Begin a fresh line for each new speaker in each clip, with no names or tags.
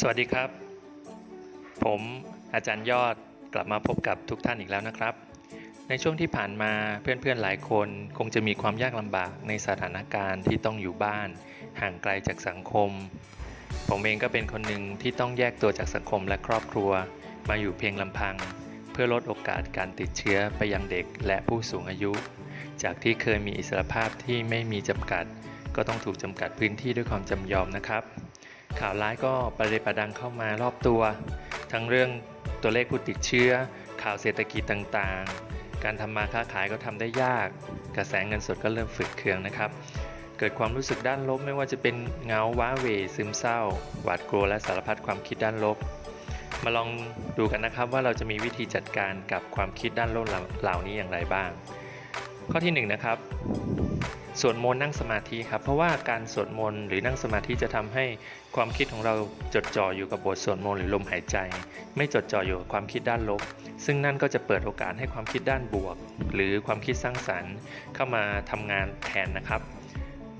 สวัสดีครับ ผมอาจารย์ยอดกลับมาพบกับทุกท่านอีกแล้วนะครับ ในช่วงที่ผ่านมาเพื่อนๆหลายคนคงจะมีความยากลำบากในสถานการณ์ที่ต้องอยู่บ้าน ห่างไกลจากสังคม ผมเองก็เป็นคนหนึ่งที่ต้องแยกตัวจากสังคมและครอบครัว มาอยู่เพียงลำพัง เพื่อลดโอกาสการติดเชื้อไปยังเด็กและผู้สูงอายุ จากที่เคยมีอิสรภาพที่ไม่มีจำกัด ก็ต้องถูกจำกัดพื้นที่ด้วยความจำยอมนะครับ ข่าวร้ายก็ประเดประดังเข้ามารอบตัว ทั้งเรื่องตัวเลขผู้ติดเชื้อ ข่าวเศรษฐกิจต่างๆ การทำมาค้าขายก็ทำได้ยาก กระแสเงินสดก็เริ่มฝืดเคืองนะครับ เกิดความรู้สึกด้านลบไม่ว่าจะเป็นเงาว้าเหวซึมเศร้า หวาดกลัวและสารพัดความคิดด้านลบ มาลองดูกันนะครับว่าเราจะมีวิธีจัดการกับความคิดด้านลบเหล่านี้อย่างไรบ้าง ข้อที่หนึ่งนะครับ สวดมนต์นั่งสมาธิครับ เพราะว่าการสวดมนต์หรือนั่งสมาธิจะทำให้ความคิดของเราจดจ่ออยู่กับบทสวดมนต์หรือลมหายใจ ไม่จดจ่ออยู่กับความคิดด้านลบ ซึ่งนั่นก็จะเปิดโอกาสให้ความคิดด้านบวก หรือความคิดสร้างสรรค์ เข้ามาทำงานแทนนะครับ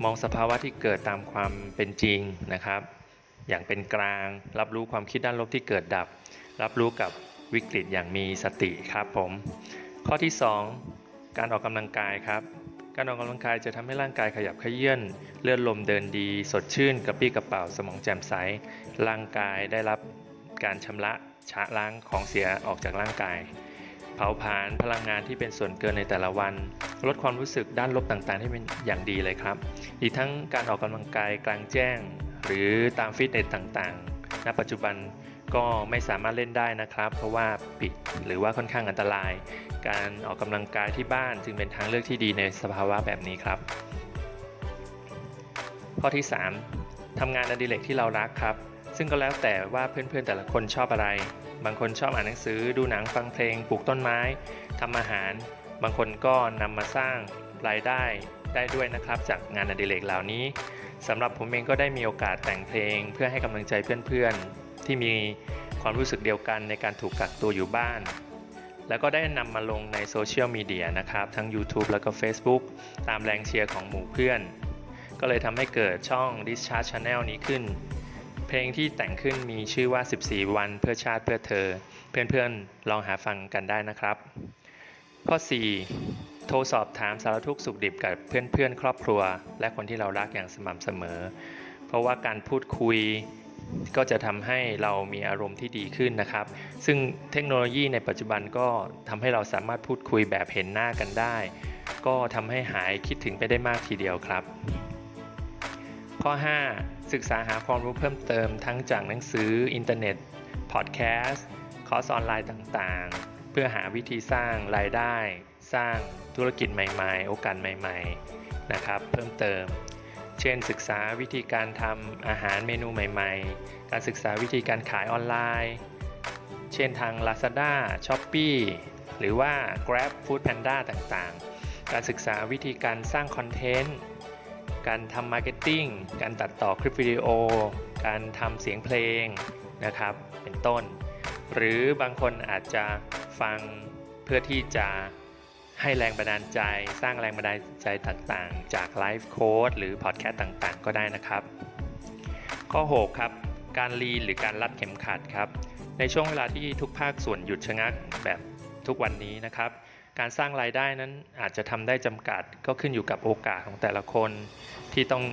มองสภาวะที่เกิดตามความเป็นจริงนะครับ อย่างเป็นกลาง รับรู้ความคิดด้านลบที่เกิดดับ รับรู้กับวิกฤตอย่างมีสติครับผม ข้อที่ 2 การออกกำลังกายครับ การออกกำลังกายจะทำให้ร่างกายขยับขยื่นเลือดลมเดินดี สดชื่นกระปรี้กระเป๋าสมองแจ่มใส ร่างกายได้รับการชำระชะล้างของเสียออกจากร่างกาย เผาผลาญพลังงานที่เป็นส่วนเกินในแต่ละวัน ลดความรู้สึกด้านลบต่างๆ ให้เป็นอย่างดีเลยครับ อีกทั้งการออกกำลังกายกลางแจ้ง หรือตามฟิตเนสต่างๆ ณ ปัจจุบัน ก็ไม่สามารถเล่นได้นะครับ เพราะว่าปิดหรือว่าค่อนข้างอันตราย การออกกำลังกายที่บ้านจึงเป็นทางเลือกที่ดีในสภาวะแบบนี้ครับ ข้อที่ 3ทำงานอดิเรกที่เรารักครับ ซึ่งก็แล้วแต่ว่าเพื่อนๆแต่ละคนชอบอะไร บางคนชอบอ่านหนังสือ ดูหนังฟังเพลงปลูกต้นไม้ทำอาหาร บางคนก็นำมาสร้างรายได้ได้ด้วยนะครับ จากงานอดิเรกเหล่านี้สำหรับผมเองก็ได้มีโอกาสแต่งเพลง เพื่อให้กำลังใจเพื่อนๆ ที่มีความรู้สึกเดียวกันในการถูกกักตัวอยู่บ้าน แล้วก็ได้นำมาลงในโซเชียลมีเดียนะครับ ทั้ง YouTube แล้วก็ Facebook ตามแรงเชียร์ของหมู่เพื่อน ก็เลยทำให้เกิดช่อง Discharge Channel นี้ขึ้น เพลงที่แต่งขึ้นมีชื่อว่า 14 วันเพื่อชาติเพื่อเธอ เพื่อนๆ ลองหาฟังกันได้นะครับ ข้อ 4โทรสอบถามสารทุกข์สุขดิบกับเพื่อนๆ ครอบครัว และคนที่เรารักอย่างสม่ำเสมอ เพราะว่าการพูดคุย ก็จะทำให้เรามีอารมณ์ที่ดีขึ้นนะครับ ซึ่งเทคโนโลยีในปัจจุบันก็ทำให้เราสามารถพูดคุยแบบเห็นหน้ากันได้ ก็ทำให้หายคิดถึงไปได้มากทีเดียวครับ ข้อ 5 ศึกษาหาความรู้เพิ่มเติมทั้งจากหนังสือ อินเทอร์เน็ต พอดแคสต์ คอร์สออนไลน์ต่างๆ เพื่อหาวิธีสร้างรายได้ สร้างธุรกิจใหม่ ๆ โอกาสใหม่ ๆ นะครับ เพิ่มเติม เช่น ศึกษาวิธีการทำอาหารเมนูใหม่ ๆ การศึกษาวิธีการขายออนไลน์ เช่นทาง Lazada, Shopee หรือว่า Grab Food Panda ต่างๆ การศึกษาวิธีการสร้างคอนเทนต์ การทำมาร์เก็ตติ้ง การตัดต่อคลิปวิดีโอ การทำเสียงเพลงนะครับ เป็นต้น หรือบางคนอาจจะฟังเพื่อที่จะ ให้แรงบันดาลใจ สร้างแรงบันดาลใจต่างๆ จากไลฟ์โค้ดหรือพอดแคสต์ต่างๆ ก็ได้นะครับ ข้อ 6 ครับ การรีหรือการรัดเข็มขัดครับ ในช่วงเวลาที่ทุกภาคส่วนหยุดชะงักแบบทุกวันนี้นะครับ การสร้างรายได้นั้นอาจจะทำได้จำกัดก็ขึ้นอยู่กับโอกาสของแต่ละคนที่ต้อง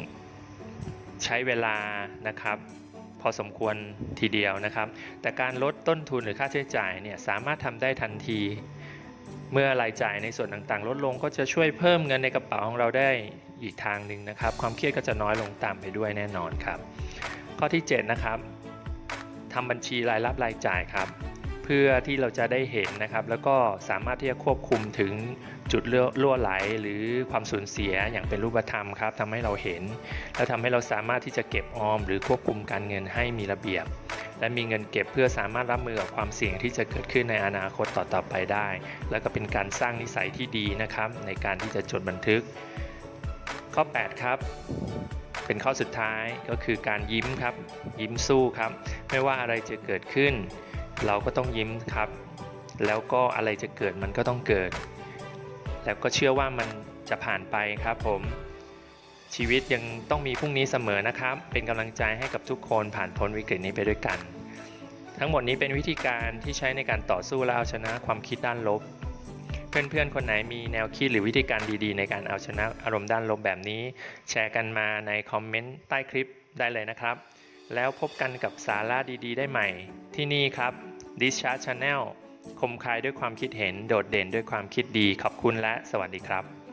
ใช้เวลานะครับ พอสมควรทีเดียวนะครับ แต่การลดต้นทุนหรือค่าใช้จ่ายเนี่ยสามารถทำได้ทันที เมื่อรายจ่ายในส่วนต่างๆ ลดลงก็จะช่วยเพิ่มเงินในกระเป๋าของเราได้อีกทางหนึ่งนะครับ ความเครียดก็จะน้อยลงตามไปด้วยแน่นอนครับ ข้อที่ 7 นะครับทำบัญชีรายรับรายจ่ายครับ เพื่อที่เราจะได้เห็นนะครับ แล้วก็สามารถที่จะควบคุมถึงจุดรั่วไหลหรือความสูญเสียอย่างเป็นรูปธรรมครับทำให้เราเห็น และทำให้เราสามารถที่จะเก็บออม หรือควบคุมการเงินให้มีระเบียบ และมีเงินเก็บเพื่อสามารถรับมือกับความเสี่ยงที่จะเกิดขึ้นในอนาคตต่อๆไปได้ แล้วก็เป็นการสร้างนิสัยที่ดีนะครับ ในการที่จะจดบันทึก ข้อ 8 ครับเป็นข้อสุดท้ายก็คือการยิ้มครับ ยิ้มสู้ครับ ไม่ว่าอะไรจะเกิดขึ้น เราก็ต้องยิ้มครับ แล้วก็อะไรจะเกิดมันก็ต้องเกิด แล้วก็เชื่อว่ามันจะผ่านไปครับผม ชีวิตยังต้องมีพรุ่งนี้เสมอนะครับ เป็นกำลังใจให้กับทุกคนผ่านพ้นวิกฤตนี้ไปด้วยกัน ทั้งหมดนี้เป็นวิธีการที่ใช้ในการต่อสู้และเอาชนะความคิดด้านลบ เพื่อนๆ คนไหนมีแนวคิดหรือวิธีการดีๆ ในการเอาชนะอารมณ์ด้านลบแบบนี้ แชร์กันมาในคอมเมนต์ใต้คลิปได้เลยนะครับ แล้วพบกันกับสาระดีๆ ได้ใหม่ ที่นี่ครับ Discharge Channel คมคายด้วยความคิดเห็นโดดเด่นด้วยความคิดดีขอบคุณและสวัสดีครับ